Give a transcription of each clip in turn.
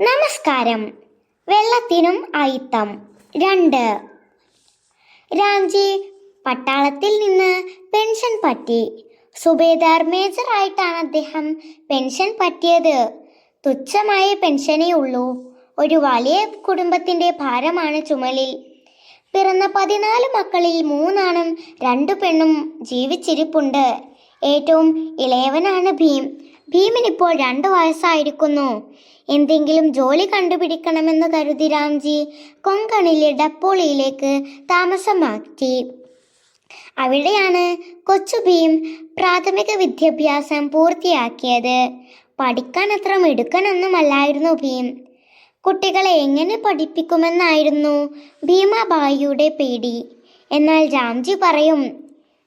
നമസ്കാരം. വെള്ളത്തിനും അയിത്തം. രണ്ട്. രാംജി പട്ടാളത്തിൽ നിന്ന് പെൻഷൻ പറ്റി. സുബേദാർ മേജർ ആയിട്ടാണ് അദ്ദേഹം പെൻഷൻ പറ്റിയത്. തുച്ഛമായ പെൻഷനേ ഉള്ളൂ. ഒരു വലിയ കുടുംബത്തിന്റെ ഭാരമാണ് ചുമലിൽ. പിറന്ന പതിനാല് മക്കളിൽ മൂന്നാണും രണ്ടു പെണ്ണും ജീവിച്ചിരിപ്പുണ്ട്. ഏറ്റവും ഇളയവനാണ് ഭീം. ഭീമിനിപ്പോൾ രണ്ട് വയസ്സായിരിക്കുന്നു. എന്തെങ്കിലും ജോലി കണ്ടുപിടിക്കണമെന്ന് കരുതി രാംജി കൊങ്കണിലെ ഡപ്പോളിയിലേക്ക് താമസമാക്കി. അവിടെയാണ് കൊച്ചു ഭീം പ്രാഥമിക വിദ്യാഭ്യാസം പൂർത്തിയാക്കിയത്. പഠിക്കാൻ അത്ര മിടുക്കനൊന്നുമല്ലായിരുന്നു ഭീം. കുട്ടികളെ എങ്ങനെ പഠിപ്പിക്കുമെന്നായിരുന്നു ഭീമാബായിയുടെ പേടി. എന്നാൽ രാംജി പറയും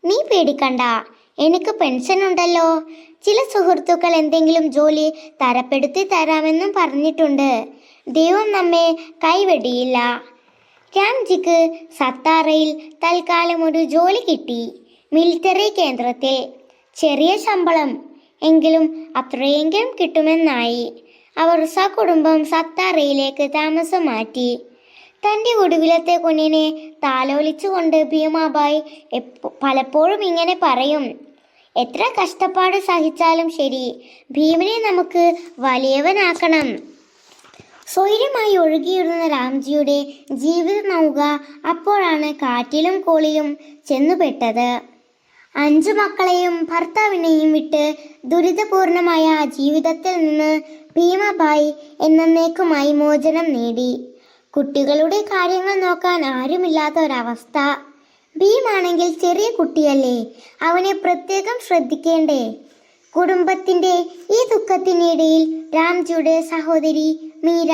നീ പേടിക്കണ്ട. എനിക്ക് പെൻഷൻ ഉണ്ടല്ലോ. ചില സുഹൃത്തുക്കൾ എന്തെങ്കിലും ജോലി തരപ്പെടുത്തി തരാമെന്നും പറഞ്ഞിട്ടുണ്ട്. ദൈവം നമ്മെ കൈവെടിയില്ല. രാംജിക്ക് സത്താറയിൽ തൽക്കാലം ഒരു ജോലി കിട്ടി. മിലിറ്ററി കേന്ദ്രത്തിൽ. ചെറിയ ശമ്പളം. എങ്കിലും അത്രയെങ്കിലും കിട്ടുമെന്നായി. അവർ സകുടുംബം സത്താറയിലേക്ക് താമസം മാറ്റി. തന്റെ ഒടുവിലത്തെ കുഞ്ഞിനെ താലോലിച്ചുകൊണ്ട് ഭീമാബായി പലപ്പോഴും ഇങ്ങനെ പറയും. എത്ര കഷ്ടപ്പാട് സഹിച്ചാലും ശരി ഭീമനെ നമുക്ക് വലിയവനാക്കണം. സ്വൈര്യമായി ഒഴുകിയിരുന്ന രാംജിയുടെ ജീവിത നൗക അപ്പോഴാണ് കാറ്റിലും കോളിയും ചെന്നുപെട്ടത്. അഞ്ചു മക്കളെയും ഭർത്താവിനെയും വിട്ട് ദുരിതപൂർണമായ ജീവിതത്തിൽ നിന്ന് ഭീമബായി എന്നേക്കുമായി മോചനം നേടി. കുട്ടികളുടെ കാര്യങ്ങൾ നോക്കാൻ ആരുമില്ലാത്ത ഒരവസ്ഥ. ഭീമാണെങ്കിൽ ചെറിയ കുട്ടിയല്ലേ? അവനെ പ്രത്യേകം ശ്രദ്ധിക്കേണ്ടേ? കുടുംബത്തിന്റെ ഈ ദുഃഖത്തിനിടയിൽ രാംജിയുടെ സഹോദരി മീര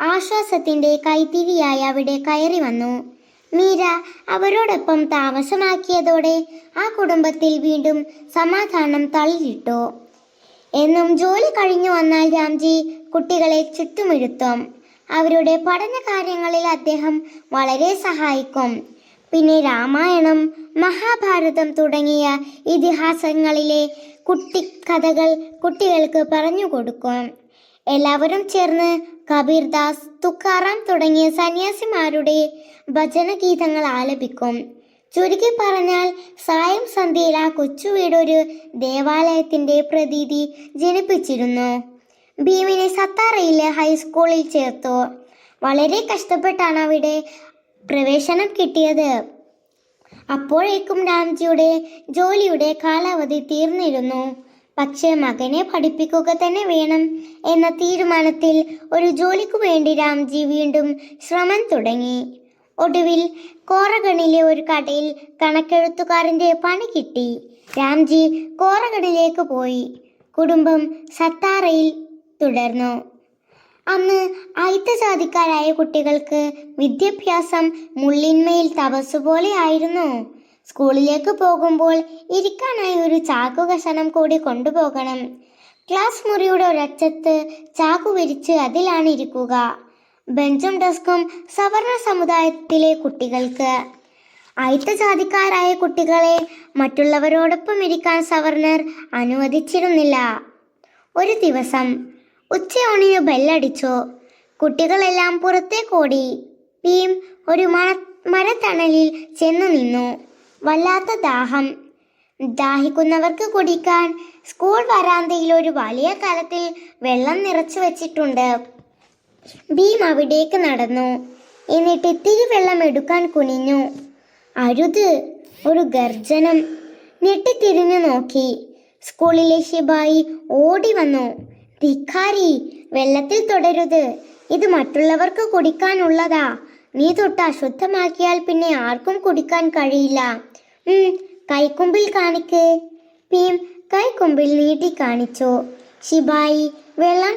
ആശ്വാസത്തിന്റെ കൈത്തിരിയായി അവിടെ കയറി വന്നു. മീര അവരോടൊപ്പം താമസമാക്കിയതോടെ ആ കുടുംബത്തിൽ വീണ്ടും സമാധാനം തള്ളിയിട്ടു. എന്നും ജോലി കഴിഞ്ഞു വന്നാൽ രാംജി കുട്ടികളെ ചുറ്റുമിരുത്തും അവരുടെ പഠന കാര്യങ്ങളിൽ അദ്ദേഹം വളരെ സഹായിക്കും. പിന്നെ രാമായണം മഹാഭാരതം തുടങ്ങിയ ഇതിഹാസങ്ങളിലെ കുട്ടി കഥകൾ കുട്ടികൾക്ക് പറഞ്ഞു കൊടുക്കും. എല്ലാവരും ചേർന്ന് കബീർദാസ് തുക്കാറാം തുടങ്ങിയ സന്യാസിമാരുടെ ഭജനഗീതങ്ങൾ ആലപിക്കും. ചുരുക്കി പറഞ്ഞാൽ സായം സന്ധ്യയിൽ ആ കൊച്ചു വീടൊരു ദേവാലയത്തിന്റെ പ്രതീതി ജനിപ്പിച്ചിരുന്നു. ഭീമിനെ സത്താറയിലെ ഹൈസ്കൂളിൽ ചേർത്തു. വളരെ കഷ്ടപ്പെട്ടാണ് അവിടെ പ്രവേശനം കിട്ടിയത്. അപ്പോഴേക്കും രാംജിയുടെ ജോലിയുടെ കാലാവധി തീർന്നിരുന്നു. പക്ഷേ മകനെ പഠിപ്പിക്കുക തന്നെ വേണം എന്ന തീരുമാനത്തിൽ ഒരു ജോലിക്കു വേണ്ടി രാംജി വീണ്ടും ശ്രമം തുടങ്ങി. ഒടുവിൽ കോറഗണിലെ ഒരു കടയിൽ കണക്കെഴുത്തുകാരന്റെ പണി കിട്ടി. രാംജി കോറഗണിലേക്ക് പോയി. കുടുംബം സത്താറയിൽ തുടർന്നു. അന്ന് അയിത്ത ജാതിക്കാരായ കുട്ടികൾക്ക് വിദ്യാഭ്യാസം മുള്ളിന്മയിൽ പോലെ ആയിരുന്നു. സ്കൂളിലേക്ക് പോകുമ്പോൾ ഇരിക്കാനായി ഒരു ചാക്കു കഷണം കൂടി കൊണ്ടുപോകണം. ക്ലാസ് മുറിയുടെ ഒരറ്റത്ത് ചാക്കു വിരിച്ച് അതിലാണ് ഇരിക്കുക. ബെഞ്ചും ഡെസ്കും സവർണ സമുദായത്തിലെ കുട്ടികൾക്ക്. അയിത്ത ജാതിക്കാരായ കുട്ടികളെ മറ്റുള്ളവരോടൊപ്പം ഇരിക്കാൻ സവർണർ അനുവദിച്ചിരുന്നില്ല. ഒരു ദിവസം ഉച്ചയോണിന് ബെല്ലടിച്ചോ? കുട്ടികളെല്ലാം പുറത്തേക്കോടി ഭീം ഒരു മണ മരത്തണലിൽ ചെന്നു നിന്നു. വല്ലാത്ത ദാഹം. ദാഹിക്കുന്നവർക്ക് കുടിക്കാൻ സ്കൂൾ വരാന്തയിൽ ഒരു വലിയ കലത്തിൽ വെള്ളം നിറച്ചു വച്ചിട്ടുണ്ട്. ഭീം അവിടേക്ക് നടന്നു. എന്നിട്ട് ഇത്തിരി വെള്ളം എടുക്കാൻ കുനിഞ്ഞു. അരുത് ഒരു ഗർജനം ഞെട്ടിത്തിരിഞ്ഞു നോക്കി. സ്കൂളിലെ ശിബായി ഓടി വന്നു. ധിക്കാരി വെള്ളത്തിൽ തുടരുത്. ഇത് മറ്റുള്ളവർക്ക് കുടിക്കാനുള്ളതാ. നീ തൊട്ട് അശുദ്ധമാക്കിയാൽ പിന്നെ ആർക്കും കുടിക്കാൻ കഴിയില്ല. കൈക്കുമ്പിൽ കാണിക്ക്. ഭീം കൈക്കൊമ്പിൽ നീട്ടി കാണിച്ചു. ശിബായി വെള്ളം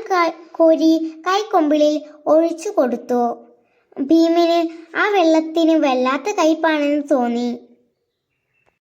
കോരി കൈക്കൊമ്പിളിൽ ഒഴിച്ചു കൊടുത്തു. ഭീമിന് ആ വെള്ളത്തിന് വല്ലാത്ത കയ്പാണെന്ന് തോന്നി.